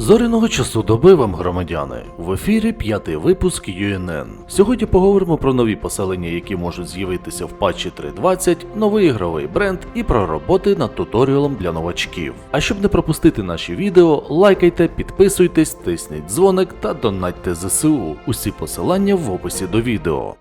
Зоряного часу доби вам, громадяни. В ефірі п'ятий випуск UNN. Сьогодні поговоримо про нові поселення, які можуть з'явитися в патчі 3.20, новий ігровий бренд і про роботи над туторіалом для новачків. А щоб не пропустити наші відео, лайкайте, підписуйтесь, тисніть дзвоник та донатьте ЗСУ. Усі посилання в описі до відео.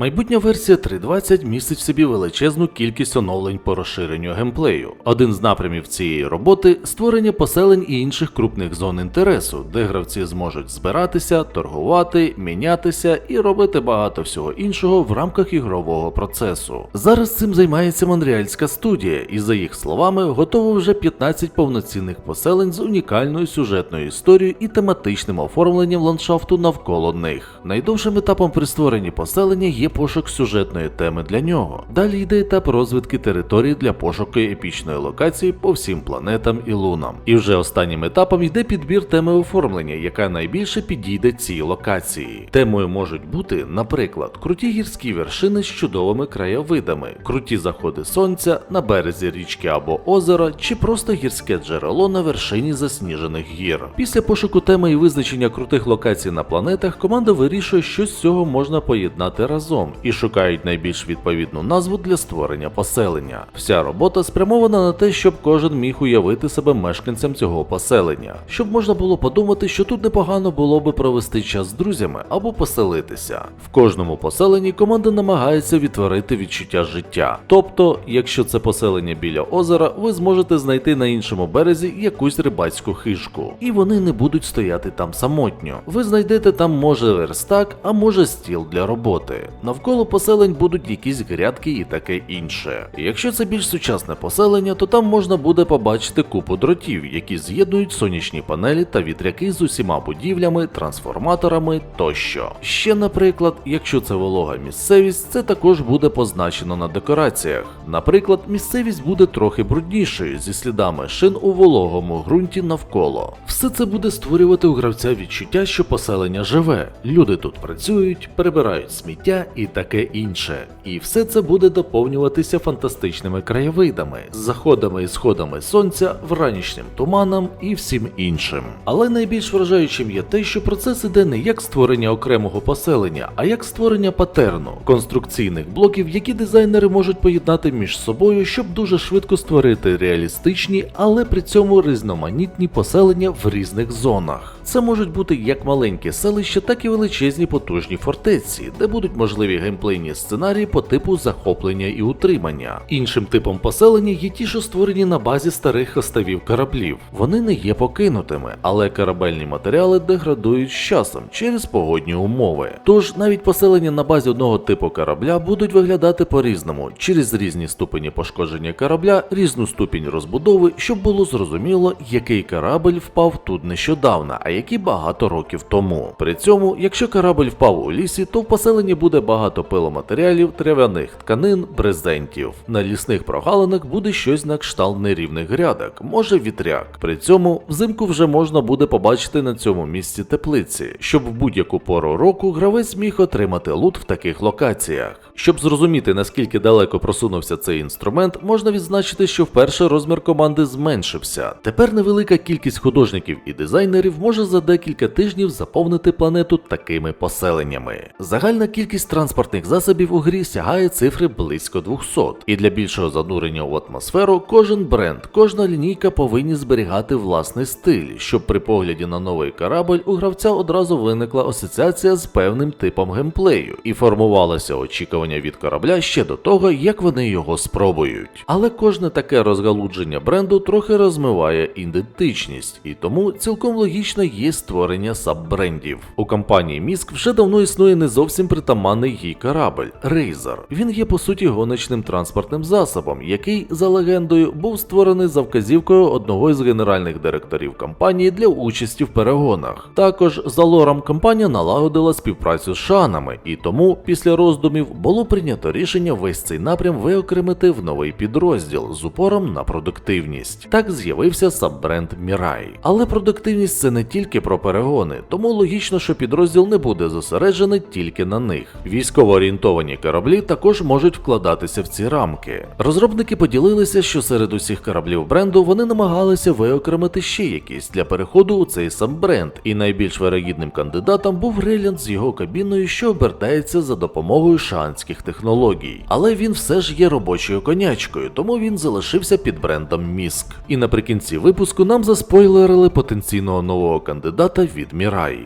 Майбутня версія 3.20 містить в собі величезну кількість оновлень по розширенню геймплею. Один з напрямів цієї роботи створення поселень і інших крупних зон інтересу, де гравці зможуть збиратися, торгувати, мінятися і робити багато всього іншого в рамках ігрового процесу. Зараз цим займається монреальська студія, і за їх словами, готово вже 15 повноцінних поселень з унікальною сюжетною історією і тематичним оформленням ландшафту навколо них. Найдовшим етапом при створенні поселення є пошук сюжетної теми для нього. Далі йде етап розвитки території для пошуку епічної локації по всім планетам і лунам. І вже останнім етапом йде підбір теми оформлення, яка найбільше підійде цій локації. Темою можуть бути, наприклад, круті гірські вершини з чудовими краєвидами, круті заходи сонця на березі річки або озера, чи просто гірське джерело на вершині засніжених гір. Після пошуку теми і визначення крутих локацій на планетах команда вирішує, що з цього можна поєднати разом і шукають найбільш відповідну назву для створення поселення. Вся робота спрямована на те, щоб кожен міг уявити себе мешканцем цього поселення, щоб можна було подумати, що тут непогано було би провести час з друзями або поселитися. В кожному поселенні команда намагається відтворити відчуття життя. Тобто, якщо це поселення біля озера, ви зможете знайти на іншому березі якусь рибацьку хижку, і вони не будуть стояти там самотньо. Ви знайдете там може верстак, а може стіл для роботи. Навколо поселень будуть якісь грядки і таке інше. Якщо це більш сучасне поселення, то там можна буде побачити купу дротів, які з'єднують сонячні панелі та вітряки з усіма будівлями, трансформаторами тощо. Ще, наприклад, якщо це волога місцевість, це також буде позначено на декораціях. Наприклад, місцевість буде трохи бруднішою зі слідами шин у вологому ґрунті навколо. Все це буде створювати у гравця відчуття, що поселення живе. Люди тут працюють, перебирають сміття і таке інше. І все це буде доповнюватися фантастичними краєвидами, заходами і сходами сонця, вранішнім туманом і всім іншим. Але найбільш вражаючим є те, що процес іде не як створення окремого поселення, а як створення патерну конструкційних блоків, які дизайнери можуть поєднати між собою, щоб дуже швидко створити реалістичні, але при цьому різноманітні поселення в різних зонах. Це можуть бути як маленькі селища, так і величезні потужні фортеці, де будуть можливі геймплейні сценарії по типу захоплення і утримання. Іншим типом поселення є ті, що створені на базі старих оставів кораблів. Вони не є покинутими, але корабельні матеріали деградують з часом через погодні умови. Тож навіть поселення на базі одного типу корабля будуть виглядати по-різному, через різні ступені пошкодження корабля, різну ступінь розбудови, щоб було зрозуміло, який корабль впав тут нещодавно, а який багато років тому. При цьому, якщо корабль впав у лісі, то в поселенні буде багато пиломатеріалів, трав'яних тканин, брезентів. На лісних прогалинах буде щось на кшталт нерівних грядок, може вітряк. При цьому взимку вже можна буде побачити на цьому місці теплиці, щоб в будь-яку пору року гравець міг отримати лут в таких локаціях. Щоб зрозуміти наскільки далеко просунувся цей інструмент, можна відзначити, що вперше розмір команди зменшився. Тепер невелика кількість художників і дизайнерів може за декілька тижнів заповнити планету такими поселеннями. Загальна кількість транспортних засобів у грі сягає цифри близько 200. І для більшого занурення в атмосферу кожен бренд, кожна лінійка повинні зберігати власний стиль, щоб при погляді на новий корабль у гравця одразу виникла асоціація з певним типом геймплею і формувалося очікування від корабля ще до того, як вони його спробують. Але кожне таке розгалудження бренду трохи розмиває ідентичність, і тому цілком логічно є створення саббрендів. У компанії Міск вже давно існує не зовсім притаманний їй корабль Рейзер. Він є по суті гоночним транспортним засобом, який, за легендою, був створений за вказівкою одного із генеральних директорів компанії для участі в перегонах. Також за лором компанія налагодила співпрацю з шанами, і тому після роздумів було прийнято рішення весь цей напрям виокремити в новий підрозділ з упором на продуктивність. Так з'явився саббренд Мірай. Але продуктивність це не тільки про перегони, тому логічно, що підрозділ не буде зосереджений тільки на них. Військово орієнтовані кораблі також можуть вкладатися в ці рамки. Розробники поділилися, що серед усіх кораблів бренду вони намагалися виокремити ще якісь для переходу у цей сам бренд, і найбільш вирогідним кандидатом був Реліант з його кабіною, що обертається за допомогою шанських технологій. Але він все ж є робочою конячкою, тому він залишився під брендом Міск. І наприкінці випуску нам заспойлерили потенційного нового кандидата від Мірай.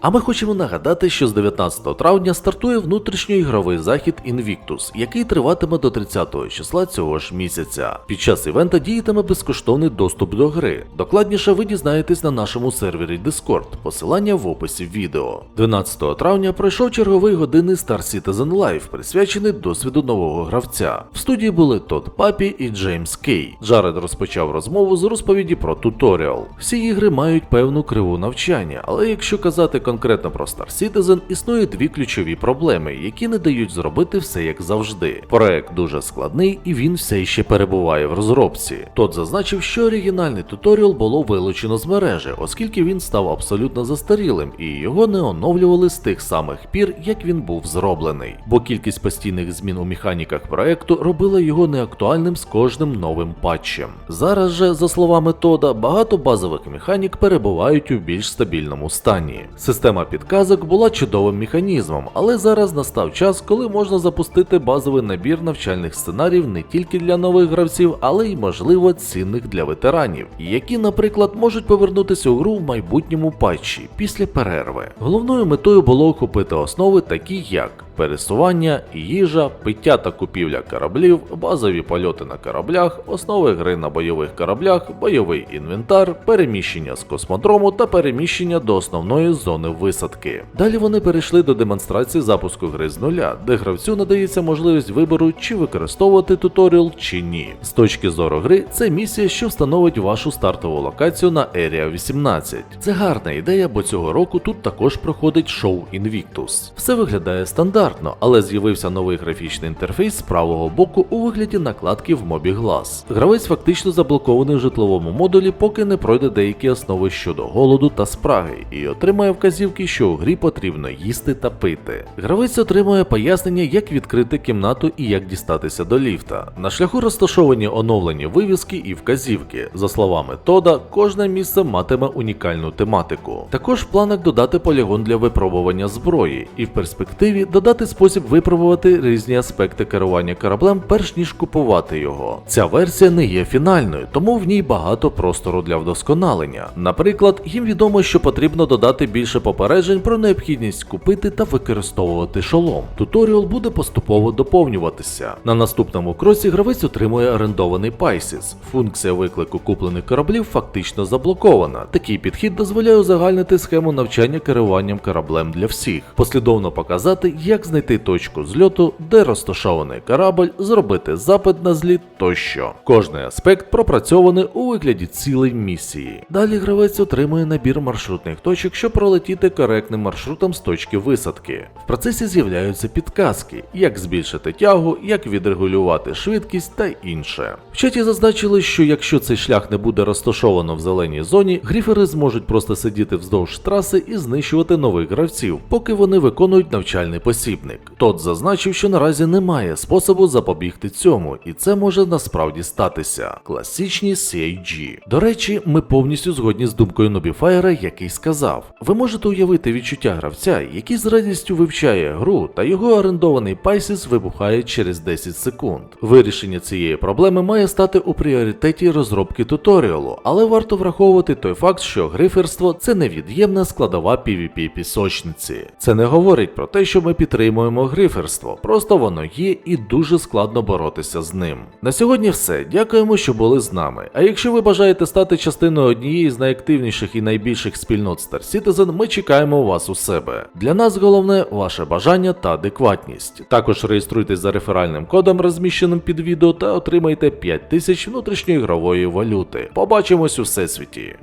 А ми хочемо нагадати, що з 19 травня стартує внутрішньоігровий захід Invictus, який триватиме до 30 числа цього ж місяця. Під час івента діятиме безкоштовний доступ до гри. Докладніше ви дізнаєтесь на нашому сервері Discord, посилання в описі відео. 12 травня пройшов черговий годинний Star Citizen Live, присвячений досвіду нового гравця. В студії були Тодд Папі і Джеймс Кей. Джаред розпочав розмову з розповіді про туторіал. Всі ігри мають певну криву навчання, але якщо казати конкретно про Star Citizen, існує дві ключові проблеми, які не дають зробити все як завжди. Проект дуже складний і він все ще перебуває в розробці. Тот зазначив, що оригінальний туторіал було вилучено з мережі, оскільки він став абсолютно застарілим і його не оновлювали з тих самих пір, як він був зроблений. Бо кількість постійних змін у механіках проекту робила його неактуальним з кожним новим патчем. Зараз же, за словами Тода, багато базових механік перебувають у більш стабільному стані. Система підказок була чудовим механізмом, але зараз настав час, коли можна запустити базовий набір навчальних сценаріїв не тільки для нових гравців, але й можливо цінних для ветеранів, які, наприклад, можуть повернутися у гру в майбутньому патчі після перерви. Головною метою було охопити основи, такі як пересування, їжа, пиття та купівля кораблів, базові польоти на кораблях, основи гри на бойових кораблях, бойовий інвентар, переміщення з космодрому та переміщення до основної зони висадки. Далі вони перейшли до демонстрації запуску гри з нуля, де гравцю надається можливість вибору, чи використовувати туторіал чи ні. З точки зору гри, це місія, що встановить вашу стартову локацію на Area 18. Це гарна ідея, бо цього року тут також проходить шоу Invictus. Все виглядає стандартно, але з'явився новий графічний інтерфейс з правого боку у вигляді накладки в мобі глаз. Гравець фактично заблокований в житловому модулі, поки не пройде деякі основи щодо голоду та спраги, і отримає вказівки, що у грі потрібно їсти та пити. Гравець отримує пояснення, як відкрити кімнату і як дістатися до ліфта. На шляху розташовані оновлені вивіски і вказівки. За словами Тода, кожне місце матиме унікальну тематику. Також в планах додати полігон для випробування зброї, і в перспективі додати спосіб випробувати різні аспекти керування кораблем, перш ніж купувати його. Ця версія не є фінальною, тому в ній багато простору для вдосконалення. Наприклад, їм відомо, що потрібно додати більше попереджень про необхідність купити та використовувати шолом. Туторіал буде поступово доповнюватися. На наступному кроці гравець отримує орендований Пайсіс. Функція виклику куплених кораблів фактично заблокована. Такий підхід дозволяє узагальнити схему навчання керуванням кораблем для всіх, послідовно показати, як знайти точку зльоту, де розташований корабль, зробити запит на зліт тощо. Кожний аспект пропрацьований у вигляді цілей місії. Далі гравець отримує набір маршрутних точок, щоб пролетіти коректним маршрутом з точки висадки. В процесі з'являються підказки, як збільшити тягу, як відрегулювати швидкість та інше. В чаті зазначили, що якщо цей шлях не буде розташовано в зеленій зоні, гріфери зможуть просто сидіти вздовж траси і знищувати нових гравців, поки вони виконують навчальний посібник. Тот зазначив, що наразі немає способу запобігти цьому, і це може насправді статися. Класичні CIG. До речі, ми повністю згодні з думкою Нобіфаєра, який сказав: ви можете уявити відчуття гравця, який з радістю вивчає гру, та його орендований Пайсіс вибухає через 10 секунд. Вирішення цієї проблеми має стати у пріоритеті розробки туторіалу, але варто враховувати той факт, що гриферство це невід'ємна складова PvP пісочниці. Це не говорить про те, що ми підтримуємо підтримуємо гриферство, просто воно є і дуже складно боротися з ним. На сьогодні все. Дякуємо, що були з нами. А якщо ви бажаєте стати частиною однієї з найактивніших і найбільших спільнот Star Citizen, ми чекаємо вас у себе. Для нас головне ваше бажання та адекватність. Також реєструйтесь за реферальним кодом, розміщеним під відео, та отримайте 5000 внутрішньої ігрової валюти. Побачимось у всесвіті.